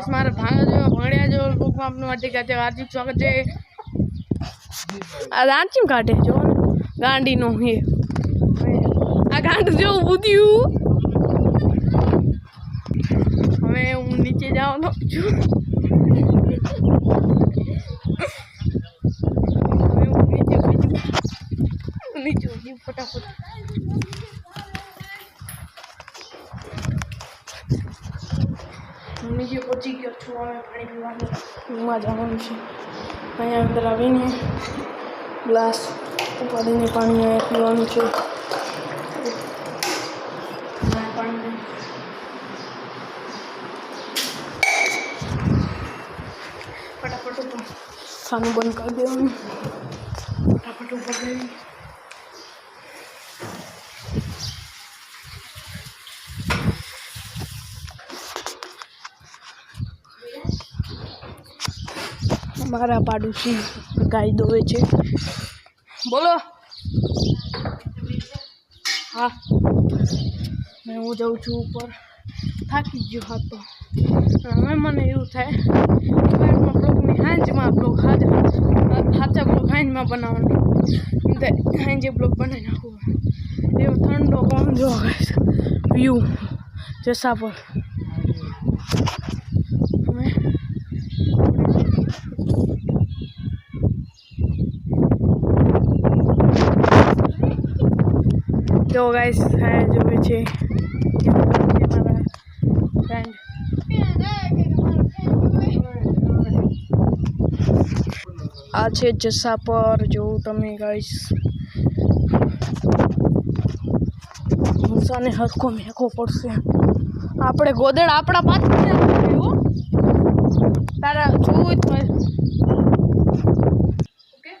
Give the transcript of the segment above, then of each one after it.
Guys મારા ભાંગા જો ભણ્યા જો બુકમાં આપનું હાર્દિક હાર્દિક સ્વાગત છે. આ રાંચીમ કાઢે? જો ને ગાંડીનો હે આ ગાંડ જો ઉદ્યું હવે હું નીચે જવાનો છું. નીચે નીચે ફટાફટ. હું નીચે પહોંચી ગયો છું હવે પાણી પીવાનું રૂમમાં જવાનું છે. અહીંયા અંદર આવીને ગ્લાસ ઉપાડીને પાણી અહીંયા પીવાનું છે. પાણી ફટાફટ ખાનું બંધ કરી દેવાનું. ફટાફટ ઉપર મારા પાડોશી ગાય દોવે છે. બોલો. હા. મેં હું જાઉં છું ઉપર. થાકી ગયો હતો. હવે મને એવું થાય સવારમાં બ્લોગની હાંજમાં બ્લોગ હાજર સાચા બ્લોગ હાંજમાં બનાવવાનો. હાંજે બ્લોગ બનાવી નાખવો એવો ઠંડો કોણ જો વ્યૂ જસા પર હવે જો ગાઈસ હા જોવે છે મારા ફ્રેન્ડ આ છે જસા પર જોવું તમે ગાઈસ મૂસાને હરખો મેકો પડશે આપણે ગોદડ આપણા પાછળ હો તારા જોવું જ હોય ઓકે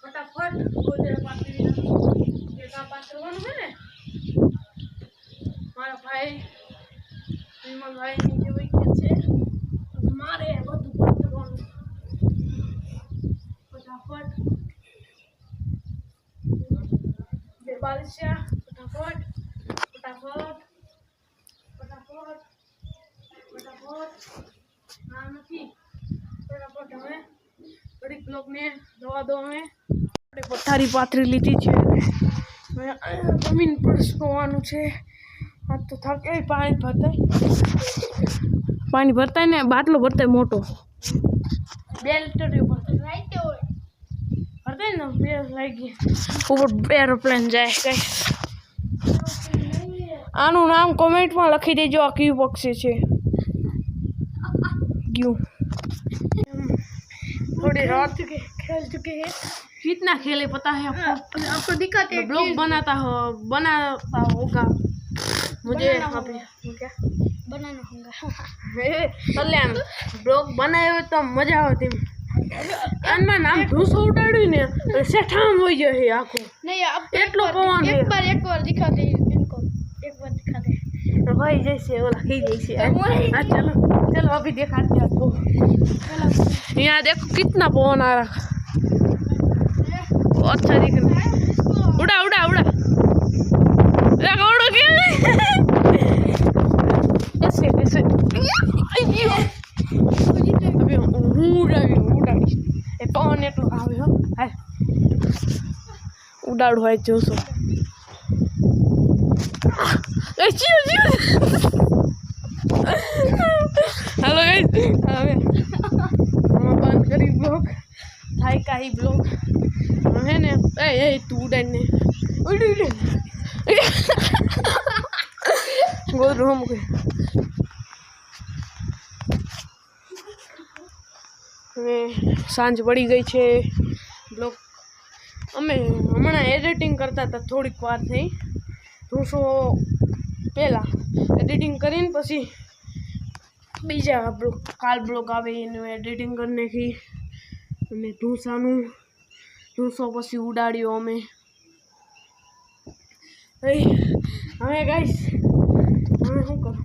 ફટાફટ ગોદડા પાથરી નાખો. એક છે ને? મારા ભાઈ વિમલભાઈ નીચે વહી ગયા છે મારે બધું પાથરવાનું ફટાફટ. બે બાલશા ફટાફટ ફટાફટ ફટાફટ ફટાફટ. ના નથી. ફટાફટ હવે ઘડીક બ્લોકને દવા દો પથારી પાથરી લીધી છે. જમીન પર સોવાનું છે આ તો થાકે પાણી ભરતાય પાણી ભરતાય ને બાટલો ભરતાય મોટો બે લીટર જેવું ભરતાય ભરતાય ને બે લાગી ઉપર એરોપ્લેન જાય કઈ આનું નામ કોમેન્ટમાં લખી દેજો આ કયું પક્ષી છે क्यों थोड़ी रात चुके खेल चुके हैं कितना खेले पता है आपको आपको दिखाते हैं ब्लॉग बनाता हो बनाता होगा मुझे बनाना अभी क्या बनाना होगा કલ્યાણ બ્લોગ બનાવ્યો તો મજા આવતી આનમાં નામ ઢૂસો ઉડાડ્યું ને તો શેઠામ હોય જાય આખું नहीं अब એટલો પવન છે. एक बार एक बार दिखाते हैं इनको एक बार दिखाते हैं भाई जैसे वो लगी जैसे हाँ चलो चलो अभी दिखाते हैं आपको यहाँ देखो कितना पवन आ रहा बहुत अच्छा दिख ઉડા ઉડા ઉડા. उड़ा उड़ा उड़ गया ऐसे ऐसे अबे उड़ावी ઉડાડી હો. હાય ઉડાડ હોય જોશો. એ જીવ જીવ. હેલો ગાઈસ બંધ કરી બ્લોક. થાય કાંઈ બ્લોગ હે ને, એ એ, તું ઉડાડ ને. ઉડી ઉડી. હવે સાંજ પડી ગઈ છે બ્લોગ અમે હમણાં એડિટિંગ કરતા હતા, થોડીક વાર થઈ. ઢૂસો પહેલાં એડિટિંગ કરીને પછી બીજા બ્લોક કાલ બ્લોક આવે એનું એડિટિંગ કરી નાખી. મેં ઢૂંસાનું ઢૂંસો પછી ઉડાડ્યો અમે હવે ગાઈશ હવે શું કરું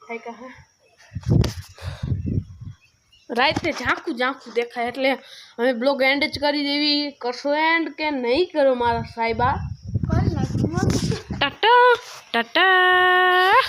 થાય કહે રાતે ઝાંખું ઝાંખું દેખાય એટલે અમે બ્લોગ એન્ડ જ કરી દેવી કરશો એન્ડ કે નહીં કરો મારા સાહેબા ટાટા ટાટા